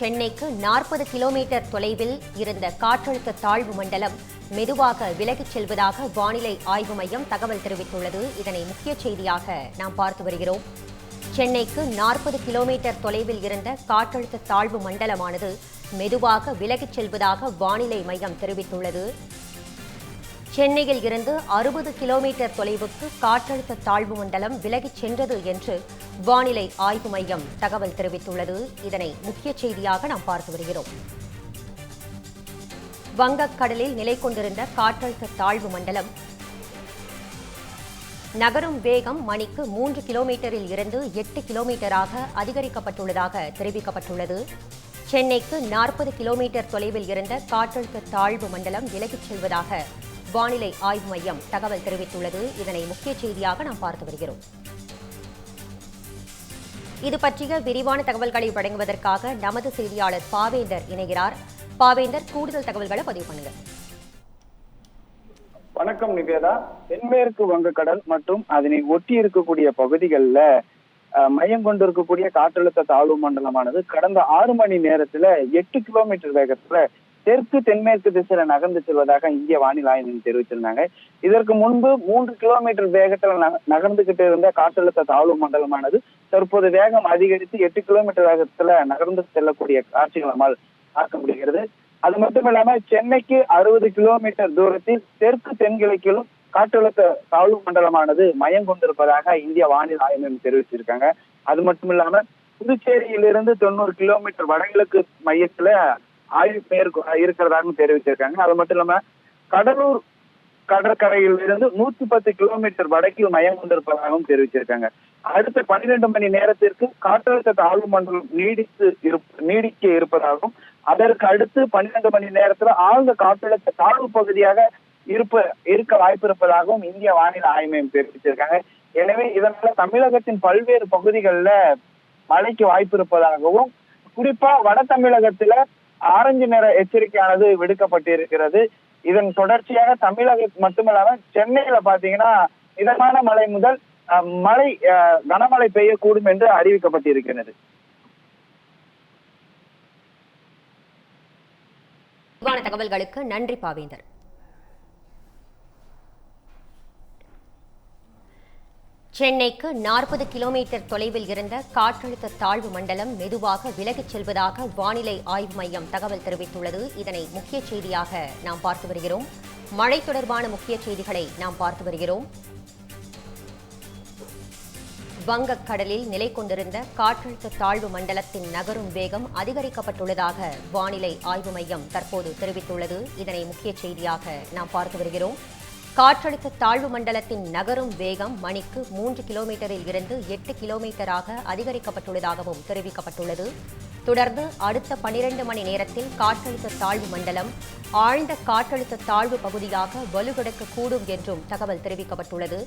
சென்னைக்கு நாற்பது கிலோமீட்டர் தொலைவில் இருந்த காற்றழுத்த தாழ்வு மண்டலம் மெதுவாக விலகிச் செல்வதாக வானிலை ஆய்வு மையம் தகவல் தெரிவித்துள்ளது. இதனை முக்கிய செய்தியாக நாம் பார்த்து வருகிறோம். சென்னைக்கு நாற்பது கிலோமீட்டர் தொலைவில் இருந்த காற்றழுத்த தாழ்வு மண்டலமானது மெதுவாக விலகிச் செல்வதாக வானிலை மையம் தெரிவித்துள்ளது. சென்னையில் இருந்து அறுபது கிலோமீட்டர் தொலைவுக்கு காற்றழுத்த தாழ்வு மண்டலம் விலகிச் சென்றது என்று வானிலை ஆய்வு மையம் தகவல் தெரிவித்துள்ளது. இதனை முக்கிய செய்தியாக நாம் பார்த்து வருகிறோம். வங்கக்கடலில் நிலை கொண்டிருந்த காற்றழுத்த தாழ்வு மண்டலம் நகரும் வேகம் மணிக்கு மூன்று கிலோமீட்டரில் இருந்து எட்டு கிலோமீட்டராக அதிகரிக்கப்பட்டுள்ளதாக தெரிவிக்கப்பட்டுள்ளது. சென்னைக்கு நாற்பது கிலோமீட்டர் தொலைவில் இருந்த காற்றழுத்த தாழ்வு மண்டலம் விலகிச் செல்வதாக வானிலை ஆய்வு மையம் தகவல் தெரிவித்துள்ளது. இதனை முக்கிய செய்தியாக நாம் பார்த்து வருகிறோம். இது பற்றிய விரிவான தகவல்களை வழங்குவதற்காக நமது செய்தியாளர் பாவேந்தர் இணைகிறார். பாவேந்தர் கூடுதல் தகவல்களை பதிவு பண்ணுங்க. வணக்கம் நிவேதா. தென்மேற்கு வங்கக்கடல் மற்றும் அதனை ஒட்டி இருக்கக்கூடிய பகுதிகளில் மையம் கொண்டிருக்கக்கூடிய காற்றழுத்த தாழ்வு மண்டலமானது கடந்த ஆறு மணி நேரத்துல எட்டு கிலோமீட்டர் வேகத்துல தெற்கு தென்மேற்கு திசையில நகர்ந்து செல்வதாக இந்திய வானிலை ஆய்வு தெரிவிச்சிருந்தாங்க இதற்கு முன்பு மூன்று கிலோமீட்டர் வேகத்துல நக- நகர்ந்துகிட்டு இருந்த காற்றழுத்த தாழ்வு மண்டலமானது தற்போது வேகம் அதிகரித்து எட்டு கிலோமீட்டர் வேகத்துல நகர்ந்து செல்லக்கூடிய காட்சிகள் நம்மால் பார்க்க முடிகிறது அது மட்டும் இல்லாம சென்னைக்கு அறுபது கிலோமீட்டர் தூரத்தில் தெற்கு தென்கிழக்கிலும் காற்றழுத்த தாழ்வு மண்டலமானது மையம் கொண்டிருப்பதாக இந்திய வானிலை ஆய்வு மையம் தெரிவிச்சிருக்காங்க அது மட்டும் இல்லாம புதுச்சேரியிலிருந்து தொண்ணூறு கிலோமீட்டர் வடகிழக்கு மையத்துல ஆய்வு மேற்கொ இருக்கிறதாகவும் தெரிவிச்சிருக்காங்க. அது மட்டும் இல்லாம கடலூர் கடற்கரையில் இருந்து நூத்தி பத்து கிலோமீட்டர் வடக்கில் மையம் கொண்டிருப்பதாகவும் தெரிவிச்சிருக்காங்க. அடுத்த பன்னிரண்டு மணி நேரத்திற்கு காற்றழுத்த தாழ்வு மண்டலம் நீடித்து இருப்- நீடிக்க இருப்பதாகவும் அதற்கு அடுத்து பன்னிரண்டு மணி நேரத்துல ஆழ்ந்த காற்றழுத்த தாழ்வு பகுதியாக இருப்ப இருக்க வாய்ப்பு இருப்பதாகவும் இந்திய வானிலை ஆய்வு மையம் தெரிவிச்சிருக்காங்க. எனவே இதனால தமிழகத்தின் பல்வேறு பகுதிகளில் மழைக்கு வாய்ப்பு இருப்பதாகவும் குறிப்பா வட தமிழகத்துல ஆரஞ்சு நிற எச்சரிக்கையானது விடுக்கப்பட்டிருக்கிறது. இதன் தொடர்ச்சியாக தமிழகம் மட்டுமல்லாம சென்னையில பாத்தீங்கன்னா மிதமான மழை முதல் அஹ், மழை அஹ், கனமழை பெய்யக்கூடும் என்று அறிவிக்கப்பட்டிருக்கிறது. தகவல்களுக்கு நன்றி பாவேந்தர். சென்னைக்கு நாற்பது கிலோமீட்டர் தொலைவில் இருந்த காற்றழுத்த தாழ்வு மண்டலம் மெதுவாக விலகிச் செல்வதாக வானிலை ஆய்வு மையம் தகவல் தெரிவித்துள்ளது. இதனை முக்கிய செய்தியாக நாம் பார்த்து வருகிறோம். மழை தொடர்பான முக்கிய செய்திகளை நாம் பார்த்து வருகிறோம். வங்கக்கடலில் நிலை கொண்டிருந்த காற்றழுத்த தாழ்வு மண்டலத்தின் நகரும் வேகம் அதிகரிக்கப்பட்டுள்ளதாக வானிலை ஆய்வு மையம் தற்போது தெரிவித்துள்ளது. இதனை முக்கிய செய்தியாக நாம் பார்த்து வருகிறோம். காற்றழுத்த தாழ்வு மண்டலத்தின் நகரும் வேகம் மணிக்கு மூன்று கிலோமீட்டரில் இருந்து எட்டு கிலோமீட்டராக அதிகரிக்கப்பட்டுள்ளதாகவும் தெரிவிக்கப்பட்டுள்ளது. தொடர்ந்து அடுத்த பனிரெண்டு மணி நேரத்தில் காற்றழுத்த தாழ்வு மண்டலம் ஆழ்ந்த காற்றழுத்த தாழ்வு பகுதியாக வலுவிழக்கக்கூடும் என்றும் தகவல் தெரிவிக்கப்பட்டுள்ளது.